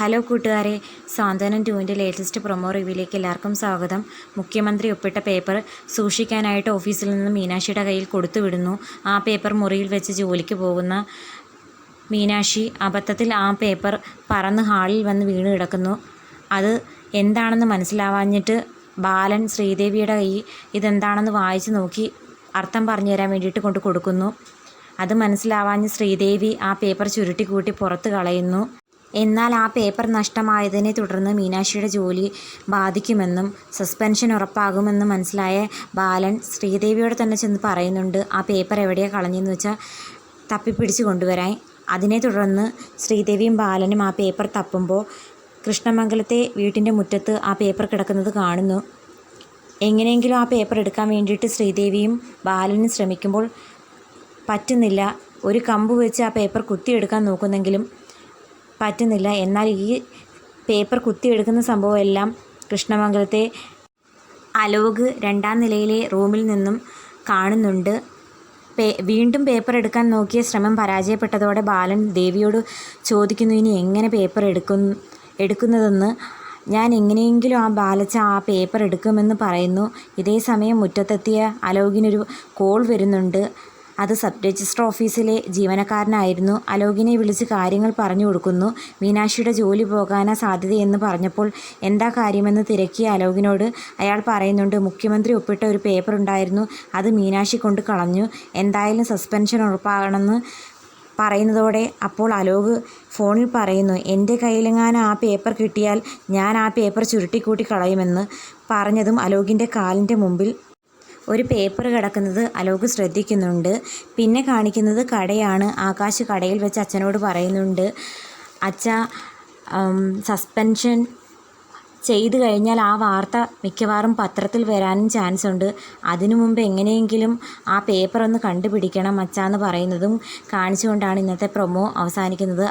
Hello കൂട്ടുകാരെ സാന്ത്വനം ടുവിന്റെ latest promo റിവ്യൂലേക്ക് എല്ലാവർക്കും സ്വാഗതം. മുഖ്യമന്ത്രി ഒപ്പിട്ട പേപ്പർ സൂക്ഷിക്കാനായിട്ട് ഓഫീസിൽ നിന്ന് മീനാക്ഷിയുടെ കയ്യിൽ കൊടുത്തുവിടുന്നു. ആ പേപ്പർ മുറിയിൽ വെച്ച് ജോലിക്ക് പോകുന്ന മീനാക്ഷി അബദ്ധത്തിൽ ആ പേപ്പർ പറന്ന് ഹാളിൽ വന്ന് വീണ് കിടക്കുന്നു. അത് എന്താണെന്ന് മനസ്സിലാവാഞ്ഞിട്ട് ബാലൻ ശ്രീദേവിയുടെ കൈ ഇതെന്താണെന്ന് വായിച്ചു നോക്കി അർത്ഥം പറഞ്ഞു തരാൻ വേണ്ടിയിട്ട് കൊണ്ട് കൊടുക്കുന്നു. അത് മനസ്സിലാവാഞ്ഞ് ശ്രീദേവി ആ പേപ്പർ ചുരുട്ടിക്കൂട്ടി പുറത്ത് കളയുന്നു. എന്നാൽ ആ പേപ്പർ നഷ്ടമായതിനെ തുടർന്ന് മീനാക്ഷിയുടെ ജോലി ബാധിക്കുമെന്നും സസ്പെൻഷൻ ഉറപ്പാകുമെന്നും മനസ്സിലായ ബാലൻ ശ്രീദേവിയോട് തന്നെ ചെന്ന് പറയുന്നുണ്ട് ആ പേപ്പർ എവിടെയാണ് കളഞ്ഞെന്ന് വെച്ചാൽ തപ്പിപ്പിടിച്ച് കൊണ്ടുവരാൻ. അതിനെ തുടർന്ന് ശ്രീദേവിയും ബാലനും ആ പേപ്പർ തപ്പുമ്പോൾ കൃഷ്ണമംഗലത്തെ വീട്ടിന്റെ മുറ്റത്ത് ആ പേപ്പർ കിടക്കുന്നത് കാണുന്നു. എങ്ങനെയെങ്കിലും ആ പേപ്പർ എടുക്കാൻ വേണ്ടിയിട്ട് ശ്രീദേവിയും ബാലനും ശ്രമിക്കുമ്പോൾ പറ്റുന്നില്ല. ഒരു കമ്പ് വെച്ച് ആ പേപ്പർ കുത്തിയെടുക്കാൻ നോക്കുന്നെങ്കിലും പറ്റുന്നില്ല. എന്നാൽ ഈ പേപ്പർ കുത്തിയെടുക്കുന്ന സംഭവമെല്ലാം കൃഷ്ണമംഗലത്തെ അലോക് രണ്ടാം നിലയിലെ റൂമിൽ നിന്നും കാണുന്നുണ്ട്. പേ വീണ്ടും പേപ്പർ എടുക്കാൻ നോക്കിയ ശ്രമം പരാജയപ്പെട്ടതോടെ ബാലൻ ദേവിയോട് ചോദിക്കുന്നു ഇനി എങ്ങനെ പേപ്പർ എടുക്കും എടുക്കുന്നതെന്ന്? ഞാൻ എങ്ങനെയെങ്കിലും ആ ബാലച്ച ആ പേപ്പർ എടുക്കുമെന്ന് പറയുന്നു. ഇതേ സമയം മുറ്റത്തെത്തിയ അലോകിനൊരു കോൾ വരുന്നുണ്ട്. അത് സബ് രജിസ്റ്റർ ഓഫീസിലെ ജീവനക്കാരനായിരുന്നു. അലോകിനെ വിളിച്ച് കാര്യങ്ങൾ പറഞ്ഞു കൊടുക്കുന്നു. മീനാക്ഷിയുടെ ജോലി പോകാനാ സാധ്യതയെന്ന് പറഞ്ഞപ്പോൾ എന്താ കാര്യമെന്ന് തിരക്കിയ അലോകിനോട് അയാൾ പറയുന്നുണ്ട് മുഖ്യമന്ത്രി ഒപ്പിട്ട ഒരു പേപ്പർ ഉണ്ടായിരുന്നു. അത് മീനാക്ഷി കൊണ്ട് കളഞ്ഞു. എന്തായാലും സസ്പെൻഷൻ ഉറപ്പാകണമെന്ന് പറയുന്നതോടെ അപ്പോൾ അലോക് ഫോണിൽ പറയുന്നു എന്റെ കയ്യിലെങ്ങാനും ആ പേപ്പർ കിട്ടിയാൽ ഞാൻ ആ പേപ്പർ ചുരുട്ടിക്കൂട്ടി കളയുമെന്ന് പറഞ്ഞതും അലോകിന്റെ കാലിന്റെ മുമ്പിൽ ഒരു പേപ്പർ കിടക്കുന്നത് അലോക് ശ്രദ്ധിക്കുന്നുണ്ട്. പിന്നെ കാണിക്കുന്നത് കടയാണ്. ആകാശ് കടയിൽ വെച്ച് അച്ഛനോട് പറയുന്നുണ്ട് അച്ഛ സസ്പെൻഷൻ ചെയ്തു കഴിഞ്ഞാൽ ആ വാർത്ത മിക്കവാറും പത്രത്തിൽ വരാനും ചാൻസ് ഉണ്ട്. അതിനു മുമ്പ് എങ്ങനെയെങ്കിലും ആ പേപ്പർ ഒന്ന് കണ്ടുപിടിക്കണം അച്ഛാന്ന് പറയുന്നതും കാണിച്ചുകൊണ്ടാണ് ഇന്നത്തെ പ്രൊമോ അവസാനിക്കുന്നത്.